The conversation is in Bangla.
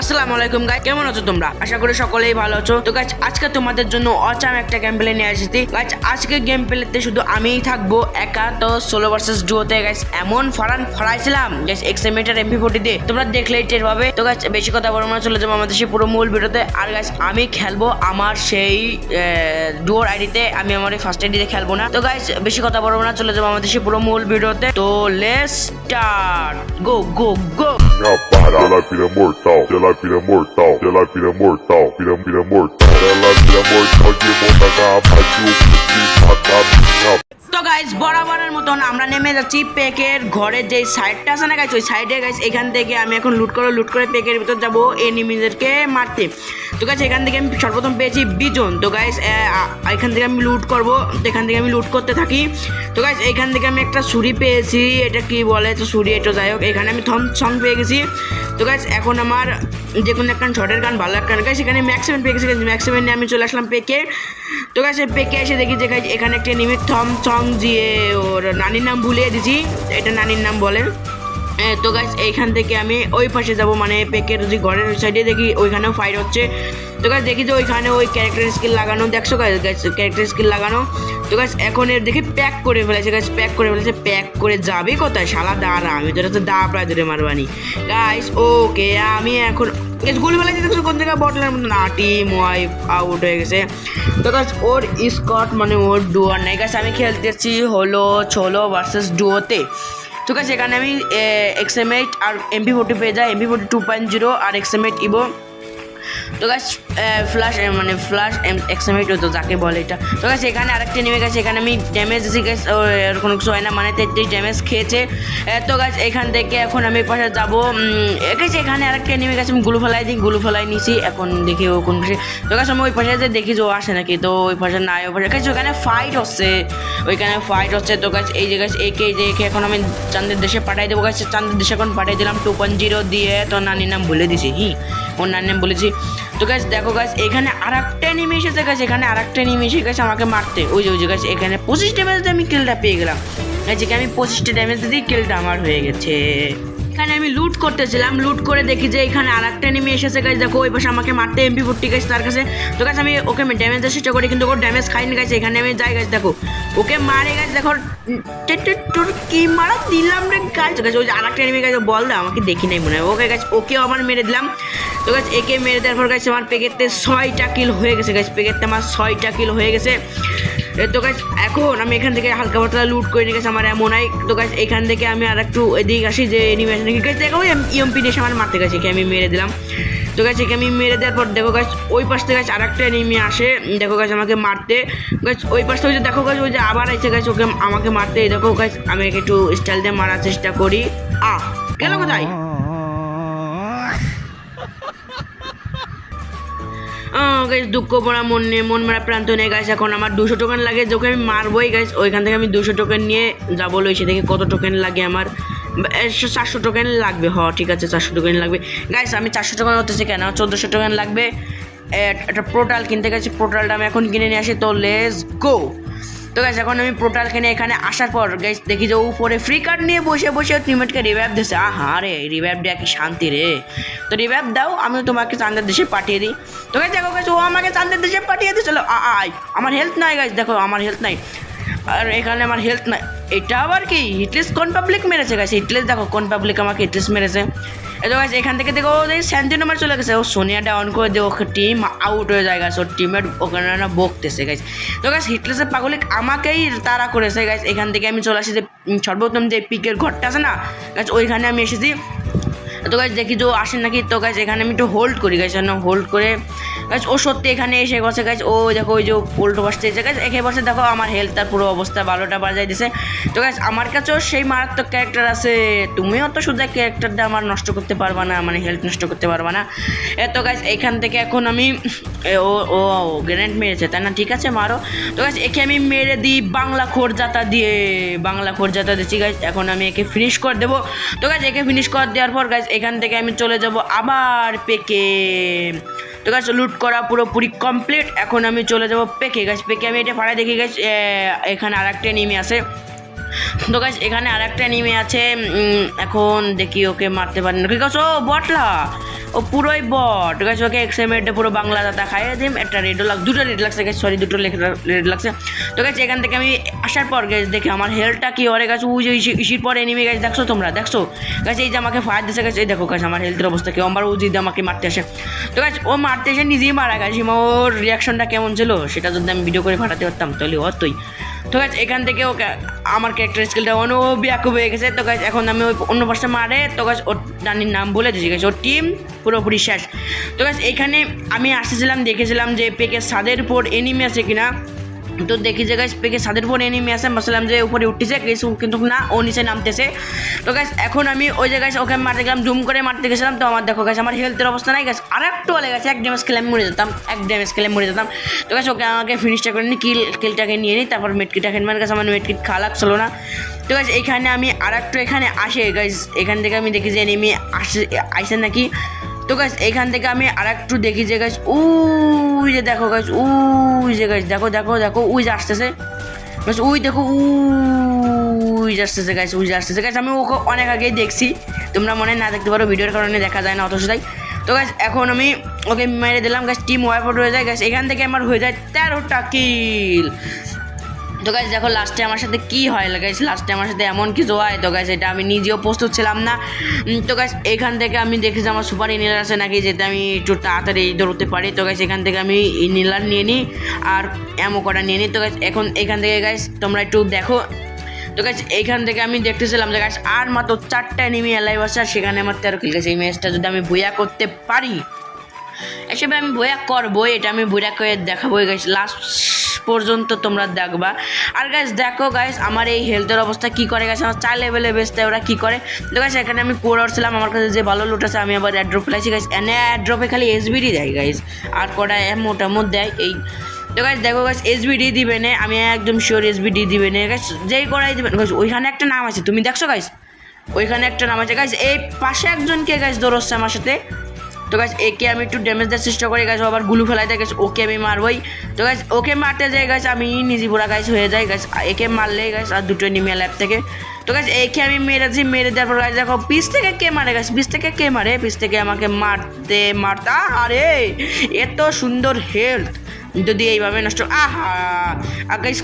আসসালামু আলাইকুম গাই কেমন আছো তোমরা? আশা করি সকলেই ভালো আছো। তো গাছ আজকে তোমাদের জন্য অচাম একটা গেম প্লে নিয়ে এসেছি। গাছ আজকে গেম প্লেতে শুধু আমিই থাকব, একা তো ষোলো ভার্সেস ডুয়োতে গাছ এমন ফারান ফারাইছিলাম। গাছ এক্সএমিটার এমপি ফোর্টি দিয়ে। তোমরা দেখলেই টের পাবে। তো গাছ বেশি কথা বলব না, চলে যাব আমাদের সেই পুরো মূল ভিডিওতে। আর গাছ আমি খেলব আমার সেই ডুয়োর আইডিতে আমি আমার ফার্স্ট আইডিতে খেলব না। তো গাছ বেশি কথা বলব না, চলে যাব আমাদের সেই পুরো মূল ভিডিওতে। তো let's start go go go ela vira mortal, ela vira mortal, vira vira, mortal, ela vira mortal de garrafa de o que mata guys বরাবরের মতন আমরা নেমে যাচ্ছি পেকের ঘরের যে সাইডটা আছে না গাইস ওই সাইডে গাইস এখান থেকে আমি এখন লুট করে লুট করে পেকের ভিতর যাব এনিমিদেরকে মারতে। তো গাইস এখান থেকে আমি সর্বপ্রথম পেয়েছি বিজন। তো গাইস এখান থেকে আমি লুট করব এখান থেকে আমি লুট করতে থাকি। তো গাইস এখান থেকে আমি একটা ছুরি পেয়েছি এটা কি বলে তো ছুরি এটা যাই হোক এখানে আমি থম সং পেয়ে গেছি। তো গাইস এখন আমার যে কোনো একটা শর্টের গান ভালো একটা গাইস এখানে ম্যাক্সিমাম পেয়ে গেছি ম্যাক্সিমাম নিয়ে আমি চলে আসলাম পেকে তো গাইস পেকে এসে দেখি যে guys, এখানে একটা নিমিট থম সং দিয়ে ওর নানির নাম ভুলিয়ে দিছি, এটা নানির নাম বলে। তো গাছ এইখান থেকে আমি ওই পাশে যাব মানে পেকের যে ঘরের সাইডে দেখি, ওইখানেও ফাইট হচ্ছে। তো গাছ দেখি যে ওইখানে ওই ক্যারেক্টার স্কিল লাগানো, দেখছ গাছ ক্যারেক্টার স্কিল লাগানো? তো গাইস এখন এর দেখি প্যাক করে ফেলেছে গাছ প্যাক করে ফেলেছে প্যাক করে যাবে কোথায়? শালা, দাঁড়া, আমি তোরা তো দা প্রায় ধরে মারবানি। গাইস ওকে আমি এখন গাইস গুলি ফেলে কোন জায়গায়? বটলের মতো না টিম ওয়াইফ আউট হয়ে গেছে। তো গাইস ওর স্কট মানে ওর ডুয়ার নাই। গাইস আমি খেলতেছি হলো ছোলো ভার্সেস ডুয়োতে ঠিক আছে এখানে আমি এক্সএমএইট আর এমপি ফোর্টি পেয়ে যাই। MP forty two point zero আর এক্সএমএইট ইভো তো গাছ ফ্লাশ মানে ফ্লাশ এক্সএমএইট হতো যাকে বলে এটা। তো গাছ এখানে আরেকটা নেমে গেছে এখানে আমি ড্যামেজ দিয়েছি গাছ কোনো কিছু হয় না মানে তেত্রিশ ড্যামেজ খেয়েছে। তো গাছ এখান থেকে এখন আমি পাশে যাব গেছে এখানে আরেকটা নেমে গেছে আমি গুলু ফেলাই দিই, গুলু ফেলাই নিছি, এখন দেখি ও কোন পাশে। তো গাছ আমি ওই পাশে যে দেখি যে ও আসে নাকি, তো ওই পাশে নাই ওই পাশে। ওখানে ফাইট হচ্ছে, ওইখানে ফাইট হচ্ছে, তো গাছ এই যে গাছ একে যে একে এখন আমি চান্দের দেশে পাঠাই দেবো গাছ চান্দের দেশে এখন পাঠিয়ে দিলাম টু পয়েন্ট জিরো দিয়ে, তো নানির নাম বলে দিছি, হি। ওর নানির নাম বলেছি তো গাছ দেখো গাছ এখানে আর একটা এনিমি এসেছে গাছ এখানে আর একটা এনিমি এসে গেছে আমাকে মারতে। ওই যে ওই যে গাছ এখানে পঁচিশ ড্যামেজ দিয়ে আমি কিলটা পেয়ে গেলাম। গাছ আমি পঁচিশটা ড্যামেজ দিয়ে কিলটা আমার হয়ে গেছে। এখানে আমি লুট করতেছিলাম লুট করে দেখি যে এখানে আর একটা এনিমি এসেছে গাছ দেখো, ওই পাশে আমাকে মারতে এমপি ফোর্টি গেছে তার কাছে। তো গাছ আমি ওকে ড্যামেজ দেওয়ার চেষ্টা করি, কিন্তু ওর ড্যামেজ খাইনি গেছে এখানে আমি যাই গাছ দেখো। ওকে মারে গেছে দেখো তোর কি মারা দিলাম রে গাছ গাছ ওই আর একটা এনিমি গাছ বল দে আমাকে দেখি নাই মনে হয়। ওকে গাছ ওকেও আবার মেরে দিলাম। তো গাছ একে মেরে দেওয়ার পর গাছ আমার পেকেটতে ছয়টা কিল হয়ে গেছে গাছ পেকেটতে আমার ছয়টা কিল হয়ে গেছে। তো গাছ এখন আমি এখান থেকে হালকা পাতলা লুট করে নিয়ে গেছে, আমার এমন হয় তো গাছ এখান থেকে আমি আর একটু এদিকে আসি, যে এনিমি আসে নাকি। গাছ দেখো ইএমপি দিয়ে আমার মারতে গেছে, একে আমি মেরে দিলাম। তো গাছ একে আমি মেরে দেওয়ার পর দেখো গাছ ওই পাশ থেকে গাছ আর একটা এনিমি আসে। দেখো গাছ আমাকে মারতে। গাছ ওই পাশ থেকে দেখো গাছ ওই যে আবার এসে গাছ ওকে আমাকে মারতে। দেখো গাছ আমি একটু স্টাইল দিয়ে মারার চেষ্টা করি। আহ, গেল কোথায়? গাইস দুঃখ পড়া মন নিয়ে, মন মারা প্রান্ত নিয়ে গাইস এখন আমার দুশো টোকেন লাগে যখন আমি মারবোই গাইস ওইখান থেকে আমি দুশো টোকেন নিয়ে যাব সে থেকে কত টোকেন লাগে আমার। চারশো টোকেন লাগবে, হ, ঠিক আছে, চারশো টোকেন লাগবে। গাইস আমি চারশো টোকেন হতেছে কেন? চোদ্দোশো টোকেন লাগবে। একটা পোর্টাল কিনতে গেছি পোর্টালটা আমি এখন কিনে নিয়ে আসি, তো লেস গো তো গাইস এখন আমি পোর্টাল কিনে এখানে আসার পর গাইস দেখি যে উপরে ফ্রি কার্ড নিয়ে বসে বসে টিমেটকে রিভাইভ দিচ্ছে আহা রে রিভাইভ দেওয়া কি শান্তি রে। তো রিভাইভ দাও আমি তোমাকে চাঁদের দেশে পাঠিয়ে দিই। তো গাইস দেখো গাইস ও আমাকে চাঁদের দেশে পাঠিয়ে দিয়েছিল। আই আমার হেলথ নাই গাইস দেখো আমার হেলথ নাই। আর এখানে আমার হেলথ নাই। এটা আবার কি? হিটলেস কোন পাবলিক মেরেছে গাইস হিটলেস দেখো কোন পাবলিক আমাকে হিটলেস মেরেছে। তো এখান থেকে দেখো স্যান্তি নাম্বার চলে গেছে। ও সোনিয়াটা অন করে ওকে টিম আউট হয়ে যায় গাছ ওর টিমের ওখানে না বকতেছে গাইস তো গাছ হিটলেসের পাগলিক আমাকেই তারা করেছে গাইস এখান থেকে আমি চলে আসি যে সর্বোত্তম যে পিকের ঘরটা আছে না গাছ ওইখানে আমি এসেছি। তো গাছ দেখি যে আসেন আসে নাকি? তো গাছ এখানে আমি একটু হোল্ড করি গাছ হোল্ড করে গাছ ও সত্যি এখানে এসে বসে গাছ ও দেখো, ওই যে উল্টো বসতে এসে গাছ। এখানে বসে দেখো, আমার হেলথ হেলথটার পুরো অবস্থা বারোটা বাজাই দিছে। তো গাছ আমার কাছেও সেই মারাত্মক ক্যারেক্টার আছে। তুমিও তো শুধু ক্যারেক্টারটা আমার নষ্ট করতে পারবা না মানে হেলথ নষ্ট করতে পারবা না। তো গাছ এখান থেকে এখন আমি ও ও গ্রেনেড মেরেছে, তাই না? ঠিক আছে, মারো। তো গাছ একে আমি মেরে দিই বাংলা খোরজাতা দিয়ে। বাংলা খোরজাতা দিচ্ছি গাছ এখন আমি একে ফিনিশ করে দেবো। তো গাছ একে ফিনিশ করে দেওয়ার পর গাছ এখান থেকে আমি চলে যাব আবার পেকে তো গাছ লুট করা পুরোপুরি কমপ্লিট এখন আমি চলে যাব পেকে। গাছ পেকে আমি এটা ভাড়া দেখি। গাছ এখানে আর একটা নেমে আসে তো গাছ এখানে আর একটা এনিমি আছে এখন দেখি ওকে মারতে পারি না। ঠিক আছে ও বটলা, ও পুরোই বট। আছে ওকে এক্সএমএটে পুরো বাংলা দাতা খাইয়ে দিম। একটা রেডও লাগ দুটো রেড লাগছে গাছ সরি দুটো রেড লাগছে। তো গাছ এখান থেকে আমি আসার পর গাছ দেখি আমার হেলথটা কি হরে গেছে ইসি- ইসির পর এনিমি গাছ দেখছ তোমরা? দেখছ? গাছ এই যে আমাকে ফায়ার দিছে গেছে এই দেখো গাছ আমার হেলথের অবস্থা কেউ আমার উজিত আমাকে মারতে আসে। তো গাছ ও মারতে এসে নিজেই মারা গেছে। ওর রিয়াকশনটা কেমন ছিল? সেটা যদি আমি ভিডিও করে পাঠাতে পারতাম, তাহলে অতই তো গাছ এখান থেকে ওকে আমার ক্যারেক্টার স্কিলটা অন্য ব্যাকুব হয়ে গেছে। তো গাছ এখন আমি ওই অন্য পাশে মারে। তো গাছ ওর রানির নাম বলে দিয়েছি। গেছে ওর টিম পুরোপুরি শেষ। তো গাছ এখানে আমি আসতেছিলাম, দেখেছিলাম যে পেকের ছাদের উপর এনিমি আছে কিনা। তো দেখি যে গাছ পেকে ছাদের উপর এনিমি আছে ভাবছিলাম যে উপরে উঠতেছে, কিছু কিন্তু না, ও নিচে নামতেছে। তো গাছ এখন আমি ওই জায়গায় ওকে মারতে গেলাম জুম করে মারতে গেছিলাম। তো আমার দেখো গাছ আমার হেলথের অবস্থা নাই গাছ আর একটু হলে গেছে এক ড্যামেজ খেলে মরে যেতাম, এক ড্যামেজ খেলে মরে যেতাম। তো গাছ ওকে আমাকে ফিনিশটা করে নিই কিল কিলটাকে নিয়ে নিই তারপর মেটকিটাকে মানে গাছ আমার মেটকিট খাওয়া লাগছিল না। তো গাছ এখানে আমি আর একটু এখানে আসে গাছ এখান থেকে আমি দেখি যে এনিমি আসে, আইসে নাকি। তো গাছ এখান থেকে আমি আর একটু দেখি যে গাছ উই যে দেখো গাছ উই যে গাছ দেখো দেখো দেখো, উই যে আসতেছে। গাছ উই দেখো, উই আসতেছে গাছ উই আসতেছে। গাছ আমি ওকে অনেক আগেই দেখছি। তোমরা মনে না দেখতে পারো, ভিডিওর কারণে দেখা যায় না অত সেটাই তো গাছ এখন আমি ওকে মেরে দিলাম। গাছ টিম আউট হয়ে যায়। গাছ এখান থেকে আমার হয়ে যায় তেরোটা কিল তো গাছ দেখো লাস্টে আমার সাথে কী হয় গাইস লাস্টে আমার সাথে এমন কিছু হয় তো গাছ এটা আমি নিজেও প্রস্তুত ছিলাম না। তো গাছ এখান থেকে আমি দেখেছি আমার সুপার ইনিলার আছে নাকি, যেটা আমি একটু তাড়াতাড়ি দৌড়তে পারি। তো গাছ এখান থেকে আমি ইনিলার নিয়ে নিই আর এমো কটা নিয়ে নিই তো গাছ এখন এখান থেকে গাইস তোমরা একটু দেখো। তো গাছ এইখান থেকে আমি দেখতেছিলাম যে গাছ আর মাত্র চারটা এনিমি এলাই আছে, আর সেখানে আমার তেরো কিল গেছে। এই ম্যাচটা যদি আমি বইয়া করতে পারি, এসবে আমি বইয়া করব এটা আমি বইয়া করে দেখাবো গাইস লাস্ট পর্যন্ত তোমরা দেখবা। আর গাইস দেখো গাইস আমার এই হেলথের অবস্থা কি করে গেছে আমার চার লেভেলে বেচতে ওরা কি করে? তো গাইস এখানে আমি কোর ছিলাম। আমার কাছে যে ভালো লুট আছে, আমি আবার অ্যাড্রপ ফেলাইছি। গাইস এনে অ্যাড্রপে খালি এসবিডি দেয় গাইস আর কটা মোটা মোট দেয় এই। তো গাইস দেখো গাইস এসবিডি দিবে না, আমি একদম শিওর এসবিডি দিবে না। গাইস যেই করাই দিবেন গাইস ওইখানে একটা নাম আছে, তুমি দেখছ গাইস ওইখানে একটা নাম আছে। গাইস এই পাশে একজনকে গাইস দৌড়চ্ছে আমার সাথে। তো গাছ একে আমি একটু ড্যামেজ দেওয়ার চেষ্টা করি গাছ আবার গুলু ফেলাই দেয় গাছ ওকে আমি মারবই। তো গাছ ওকে মারতে যাই গাছ আমি নিজে পুরা গাছ হয়ে যাই গাছ একে মারলে গাছ আর দুটো নিমে ল্যাব থেকে। তো গাছ একে আমি মেরেছি, মেরে দেওয়ার পর গাছ দেখো, পিস থেকে কে মারে গাছ পিস থেকে কে মারে? পিস থেকে আমাকে মারতে মারতে আরে এত সুন্দর হেলথ যদি এইভাবে নষ্ট আহা! আর গাইস